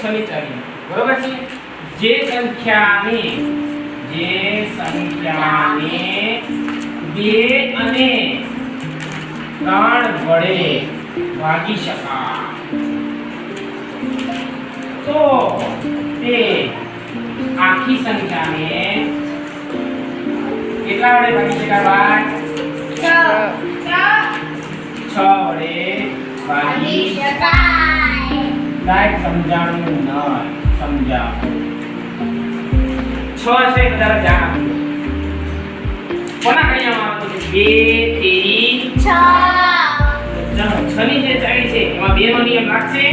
છની ચાવી બરોબર છે જે સંખ્યાને જે સંખ્યાને બે અને ત્રણ વડે ભાગી શકાય તો તે આખી સંખ્યાને કેટલા વડે ભાગી શકાય ભાઈ? છ. વડે ભાગી સાહેબ સમજાણું ન સમજાવ. છ છે બધા જાણ કોના કડિયામાં આવતું છે? બે તેરી. ચાલો છ ની જે ચાવી છે એમાં બે નો નિયમ લાગશે?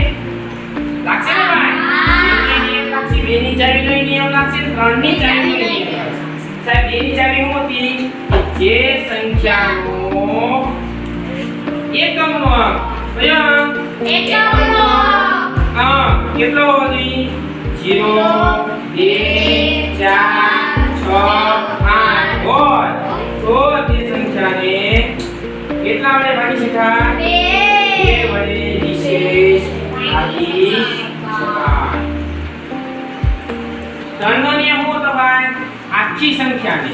લાગશે ને ભાઈ? નિયમ લાગશે બે ની ચાવી નો નિયમ લાગશે ત્રણની ચાવી નો નિયમ લાગશે. સાહેબ બે ની ચાવી હું હતી જે સંખ્યાનો એકમનો અંક કયો અંક હા કેટલો હોવો જોઈએ જીરો બે ચાર છ આઠ. હોય તો તે સંખ્યાને. કેટલા વડે ભાગી શકાય? બે. વડે વિશેષ ભાગી શકાય. ત્રણનો નિયમ હું તમારે આખી સંખ્યાને.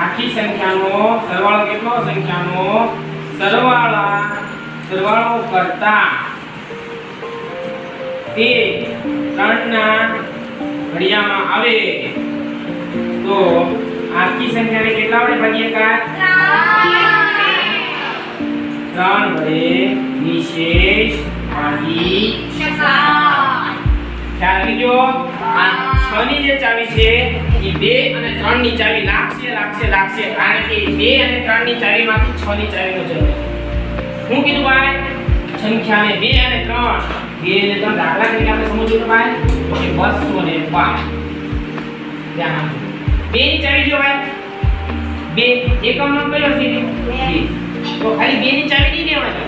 આખી સંખ્યાનો સરવાળો કેટલો? સંખ્યાનો સરવાળા સરવાળો કરતા તે ત્રણના ઘડિયામાં આવે. તો આખી સંખ્યાને કેટલા વડે ભાગી શકાય ત્રણ વડે નિશેષ ભાગી ખ્યાલ આવી ગયો? આ છ ની જે ચાવી છે, એ બે અને ત્રણની ચાવી લાગશે લાગશે લાગશે. કારણ કે બે અને ત્રણની ચાવીમાંથી છ ની ચાવીનો જન્મ હું કીધું ભાઈ સંખ્યાને બે અને ત્રણ. બે અને ત્રણ દાખલા તરીકે આપણે સમજવું તો ભાઈ. કે બસો ને પાંચ ધ્યાન આપજો. બે ની ચાવી જો ભાઈ. બે. એકમ નંબર કયો છે તો ખાલી બે ની ચાવી નહીં લેવાય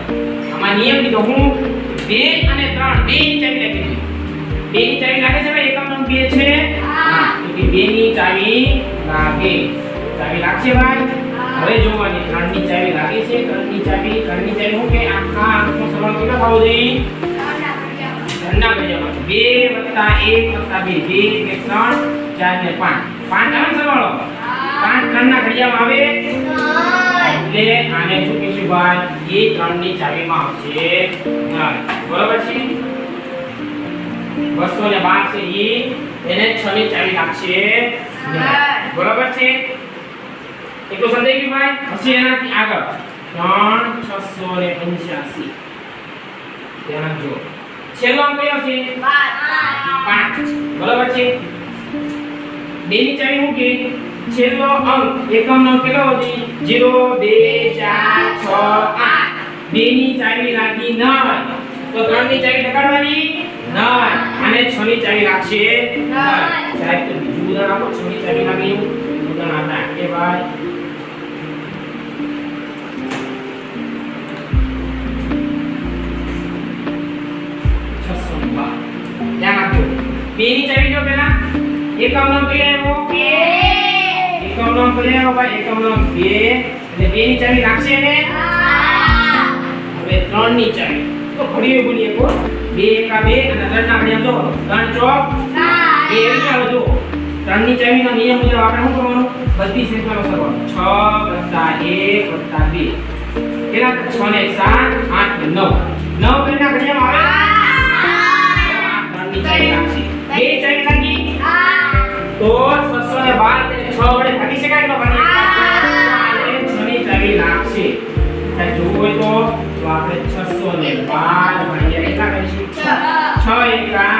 આમાં નિયમ કીધો હું બે અને ત્રણ. બે ની ચાવી લખી છે બે ની ચાવી લાગે છે ભાઈ? એકમ નંબર બે છે? તો બે ની ચાવી લાગે. ચાવી લાગશે ભાઈ? હવે જોવાની ત્રણની ચાવી લાગે છે, ત્રણની ચાવી ત્રણની ચાવી હું કે આખા આંખનો સરવાળો કેટલો થવો જોઈએ ધનના ગજામાં બે વત્તા એક વત્તા બે. બે ને ત્રણ, ચાર ને પાંચ. પાંચ આવે સરવાળો? પાંચ ત્રણ ના ઘડિયામાં આવે? એટલે આને શું ભાઈ? એ ત્રણની ચાવીમાં આવશે. બરોબર છે? બસો ને બાર છે એ એને છ ની ચાવી લાગશે. બરોબર છે? એટલું સમજાઈ ગયું ભાઈ? પછી એનાથી આગળ. ત્રણ, છસો ને પંચ્યાસી. ધ્યાન આપજો છેલ્લો અંક કયો છે? પાંચ. બરાબર છે? બે ની ચાવી હું છેલ્લો અંક. એકમ નો કેટલો હતી? 0 2 4 6 8 બે ની ચાવી રાખી નય તો ત્રણની ચાવી ઢકાડવાની નય અને છ ની ચાવી રાખશે સાહેબ તો બીજું ઉદાહરણ આપો. છ ની ચાવી રાખી ઉદાહરણ આપણે કે ભાઈ બે ની ચાવી જો પેલા એકમ નો કે એવો એકમ નો અંક લઈ ભાઈ એકમ નો બે એટલે બે ની ચાવી નાખશે ને હવે ત્રણની ચાવી તો ઘડીએ બોલીએ કો બે, એકા બે, અને ત્રણ ના ઘડિયા જો, ત્રણ ચોક. બે ગયા જો ત્રણની ચાવી નો નિયમ મુજબ આપણે શું કરવાનું? બધી સંખ્યાનો સરવાળો છ વત્તા એક વત્તા બે. કેટલા? છ ને એક સાત, આઠ નવ. નવ પેલા ઘડિયામાં આવે? ત્રણની ચાવી લાગશે બે ચાવી હા તો 612 ને 6 વડે ભાગી શકાય તો ભાગી અને 6 ની ચાવી લાગશે જોવું તો તો આપણે 612 ભાગ્યા કેટલા કરીશું? 6 એકા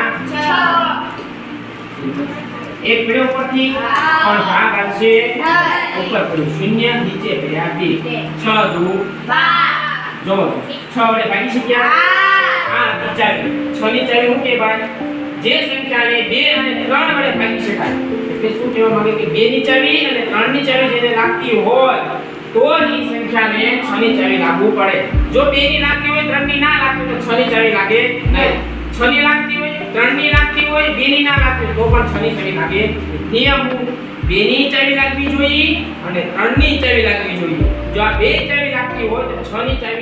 એક પેડે ઉપરથી પણ ભાગ આવશે. ઉપર પડ્યું શૂન્ય નીચે પડ્યા બે. 6 દુ. જો 6 વડે ભાગી શક્યા? ચાવી 6 ની ચાવી હું કે ભાઈ જે સંખ્યાને બે અને ત્રણ વડે ભાગી શકાય. એટલે શું કહેવા માંગે કે 2 ની ચાવી અને 3 ની ચાવી જેને લાગતી હોય, તો જ એ સંખ્યાને 6 ની ચાવી લાગવું પડે. જો 2 ની લાગતી હોય 3 ની ના લાગતી તો 6 ની ચાવી લાગે નહીં. 6 ની લાગતી હોય 3 ની લાગતી હોય 2 ની ના લાગતી તો પણ 6 ની ચાવી લાગે નિયમ બે ની ચાવી લાગવી જોઈએ અને ત્રણની ચાવી લાગવી જોઈએ. જો આ બે ચાવી લાગતી હોય, તો છ ચાવી